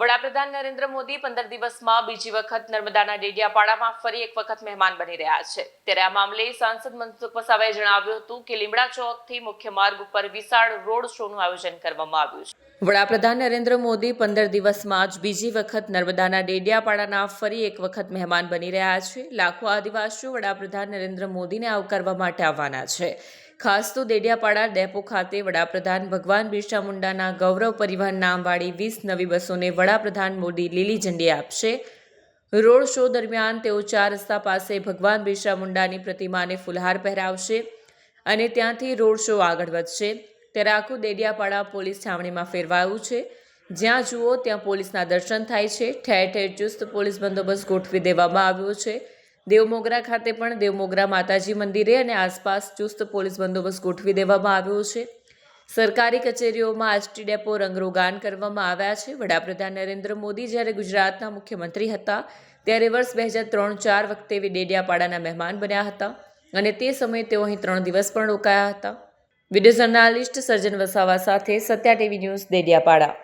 વડાપ્રધાન નરેન્દ્ર મોદી પંદર દિવસમાં બીજી વખત નર્મદાના ડેડિયાપાડામાં ફરી એક વખત મહેમાન બની રહ્યા છે. ત્યારે આ મામલે સાંસદ મનસુખ વસાવાએ જણાવ્યું હતું કે લીમડા ચોકથી મુખ્ય માર્ગ ઉપર વિશાળ રોડ શોનું આયોજન કરવામાં આવ્યું છે. વડાપ્રધાન નરેન્દ્ર મોદી પંદર દિવસમાં જ બીજી વખત નર્મદાના ડેડિયાપાડાના ફરી એક વખત મહેમાન બની રહ્યા છે. લાખો આદિવાસીઓ વડાપ્રધાન નરેન્દ્ર મોદીને આવકારવા માટે આવવાના છે. ખાસ તો દેડિયાપાડા ડેપો ખાતે વડાપ્રધાન ભગવાન બિરસા મુંડાના ગૌરવ પરિવહન નામવાળી વીસ નવી બસોને વડાપ્રધાન મોદી લીલી ઝંડી આપશે. રોડ શો દરમિયાન તેઓ ચાર રસ્તા પાસે ભગવાન બિરસા મુંડાની પ્રતિમાને ફુલહાર પહેરાવશે અને ત્યાંથી રોડ શો આગળ વધશે. ત્યારે આખું દેડિયાપાડા પોલીસ છાવણીમાં ફેરવાયું છે. જ્યાં જુઓ ત્યાં પોલીસના દર્શન થાય છે. ઠેર ઠેર ચુસ્ત પોલીસ બંદોબસ્ત ગોઠવી દેવામાં આવ્યો છે. દેવમોગરા ખાતે પણ દેવમોગરા માતાજી મંદિરે અને આસપાસ ચુસ્ત પોલીસ બંદોબસ્ત ગોઠવી દેવામાં આવ્યો છે. સરકારી કચેરીઓમાં આષ્ટી ડેપો રંગરોગાન કરવામાં આવ્યા છે. વડાપ્રધાન નરેન્દ્ર મોદી જ્યારે ગુજરાતના મુખ્યમંત્રી હતા, ત્યારે વર્ષ બે હજાર ત્રણ ચાર વખતે ડેડિયાપાડાના મહેમાન બન્યા હતા અને તે સમયે તેઓ અહીં ત્રણ દિવસ પણ રોકાયા હતા. વીડિયો જર્નાલિસ્ટ સર્જન વસાવા સાથે સત્યા ટીવી ન્યૂઝ ડેડિયાપાડા.